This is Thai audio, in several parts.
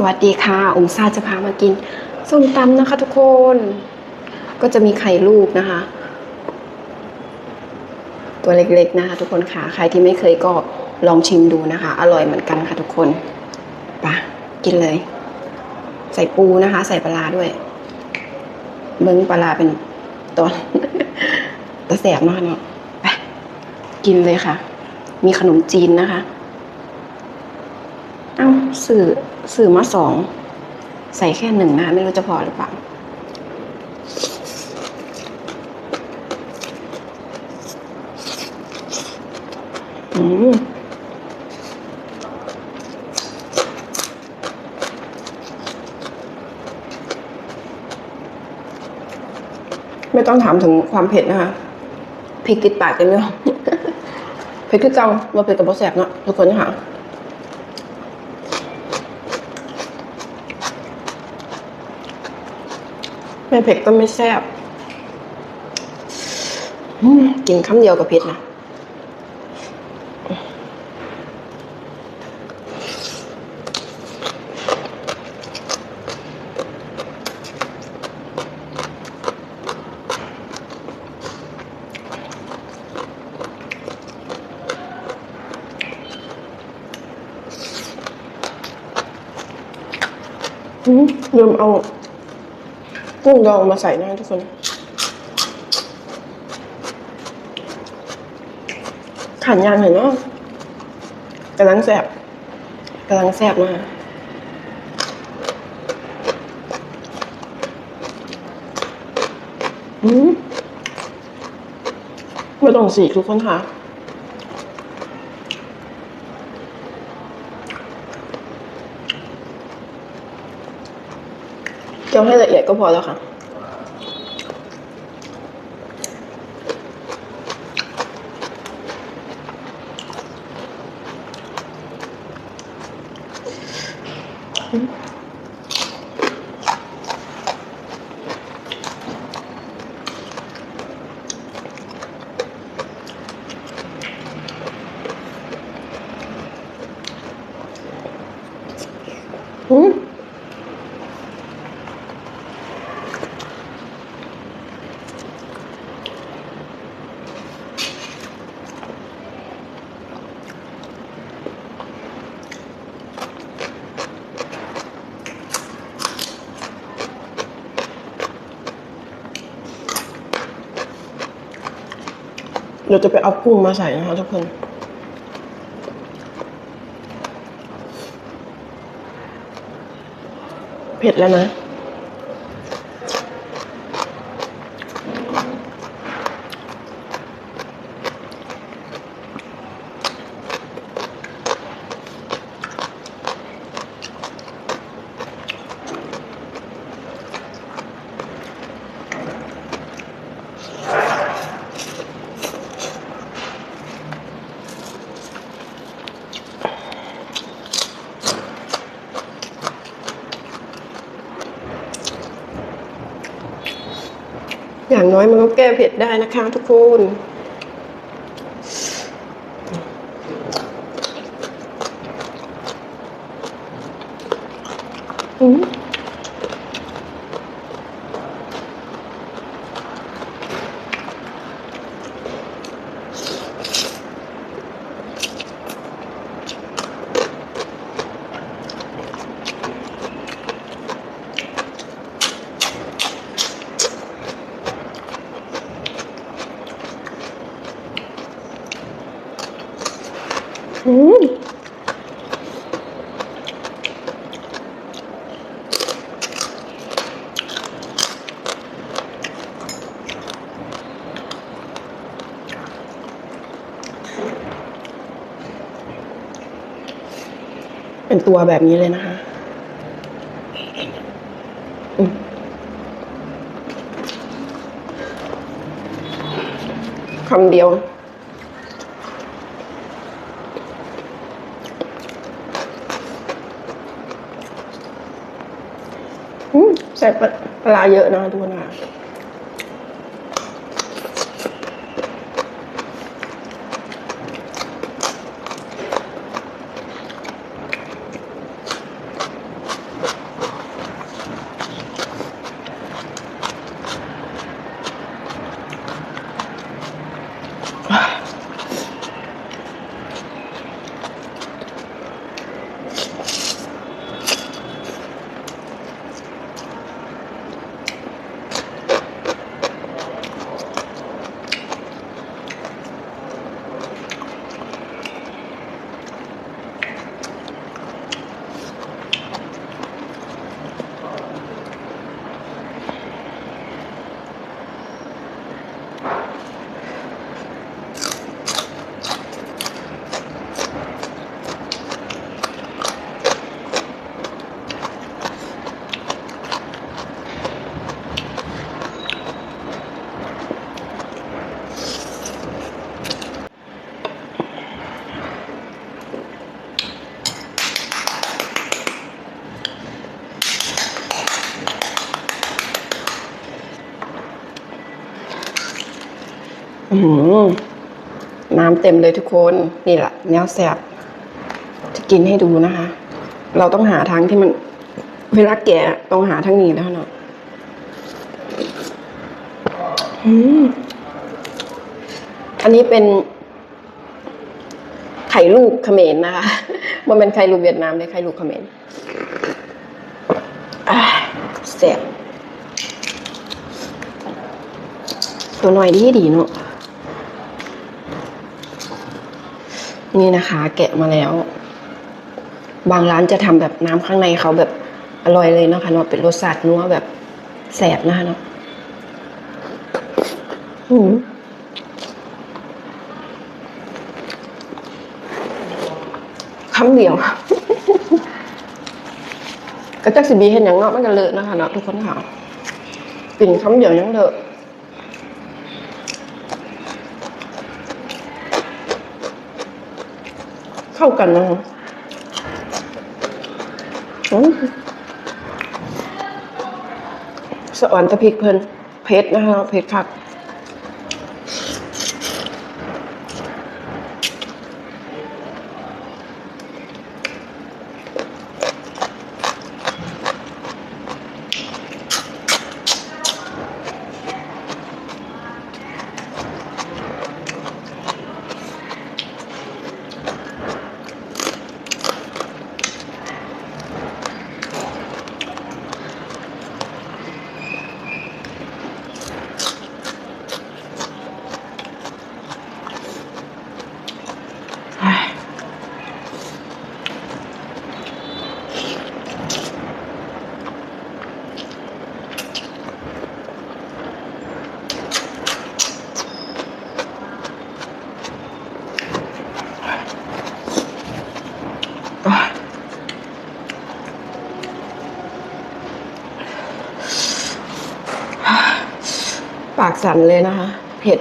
สวัสดีค่ะ องศาจะพามากินส้มตำนะคะทุกคน ก็จะมีไข่ลูกนะคะ ตัวเล็กๆนะคะ ทุกคนค่ะ ใครที่ไม่เคยก็ลองชิมดูนะคะ อร่อยเหมือนกันค่ะทุกคนไปะกินเลย ใส่ปูนะคะ ใส่ปลาด้วย เบิ้งปลาร้าเป็นตอนตะแสบมากเนาะไปกินเลยค่ะ มีขนมจีนนะคะ เอ้าสื่อ สื่อมาสอง ใส่แค่หนึ่งนะคะไม่รู้จะพอหรือเปล่า อืมไม่ต้องถามถึงความเผ็ดนะคะพริกติดปากกันเลยเผ็ดคือเก่าว่าเผ็ดกับบอแสบเนาะทุกคนนะคะ ไม่เผ็ดก็ไม่แซ่บกินคำเดียวกับเผ็ดนะอืมลืมเอา กุ้งดองมาใส่นะทุกคน ขันยางเห็นเนาะกำลังแสบกำลังแสบมากอืมไม่ต้องสีทุกคนค่ะ ยวให้ละเอียดก็พอแล้วค่ะอื เดี๋ยวจะไปเอากุ้งมาใส่นะคะทุกคนเผ็ดแล้วนะ อย่างน้อยมันก็แก้เผ็ดได้นะคะทุกคน อืมอืม นตัวแบบนี้เลยนะคะคำเดียวอืมใส่ปลาปลาเยอะนะทุกคนค่ะ อืม น้ำเต็มเลยทุกคนนี่แหละแนวแสบจะกินให้ดูนะคะ เราต้องหาทางที่มันเวลาแกะต้องหาทางนี้แล้วเนาะอืมอันนี้เป็น ไข่ลูกเขมรนนะคะมันเป็นไข่ลูกเวียดนามเลยไข่ลูกเขมรอ่าแสบตัวหน่อยดีดีเนาะ นี่นะคะ แกะมาแล้ว บางร้านจะทำแบบน้ำข้างในเขาแบบอร่อยเลยเนาะคะเนาะเป็นรสชาตินัวแบบแสบนะคะเนาะอืมคำเดียวก็จักสิบีเห็นอย่างเนาะมันก็เลอะนะคะเนาะทุกคนค่ะกลิ่นคำเดียวยังเลอะ เข้ากันนะคะอืมสะอ่อนตะพริกเพิ่นเพชรนะคะเพชรคัก ปากสั่นเลยนะคะ เผ็ด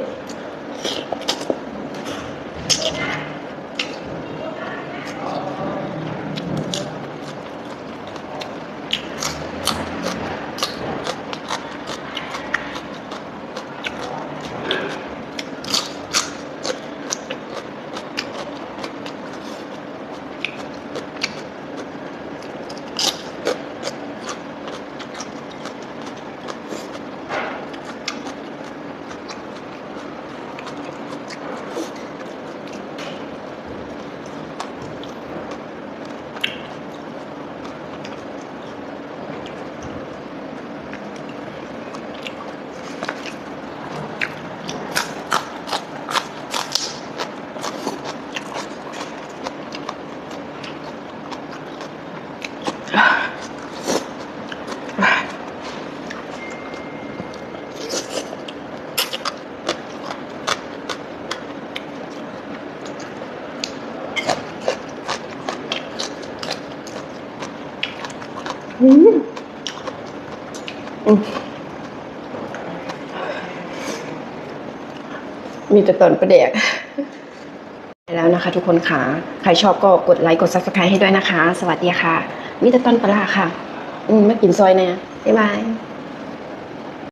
อืมอืมมีแต่ตอนประเดก แล้วนะคะทุกคนค่ะ ใครชอบก็กดไลค์กด subscribe ให้ด้วยนะคะ สวัสดีค่ะมิตรตอนปลาค่ะ อืมไม่กินซอยแน่บ๊ายบาย